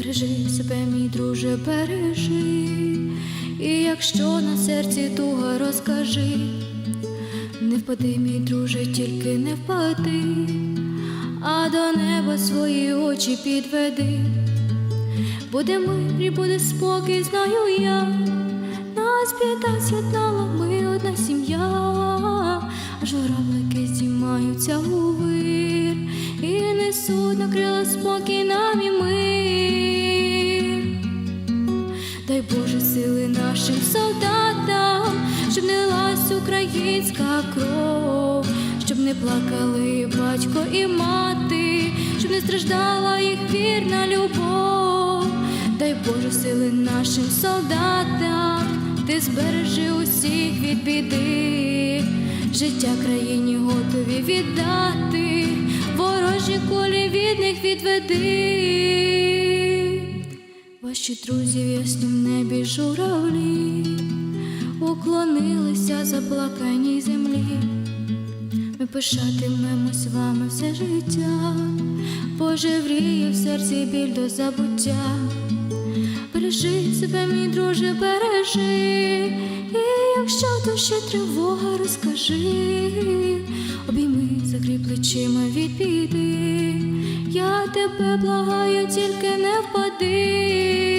Бережи себе, мій друже, бережи, і якщо на серці туга розкажи, не впади, мій друже, тільки не впади, а до неба свої очі підведи. Буде мир і буде спокій, знаю я. Нас біда з'єднала, ми одна сім'я, а журавлики здіймаються у вир. І несуть на крила спокій українська кров, щоб не плакали батько і мати, щоб не страждала їх вірна любов. Дай Боже сили нашим солдатам, ти збережи усіх від біди, життя країні готові віддати, ворожі кулі від них відведи. Ваші друзі в яснім небі журавлі уклонилися заплаканій землі. Ми пишатимемось вами все життя, Боже вріє в серці біль до забуття. Бережи себе, мій друже, бережи, і якщо в душі тривога, розкажи, обійми, закрій плечима від біди. Я тебе благаю, тільки не впади.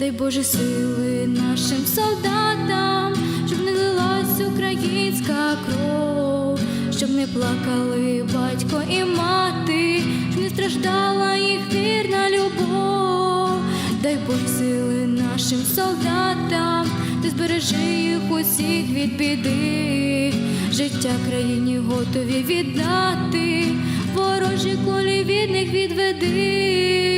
Дай Боже сили нашим солдатам, щоб не лилась українська кров, щоб не плакали батько і мати, щоб не страждала їх вірна любов. Дай Боже сили нашим солдатам, ти збережи їх усіх від біди, життя країні готові віддати, ворожі колі від них відведи.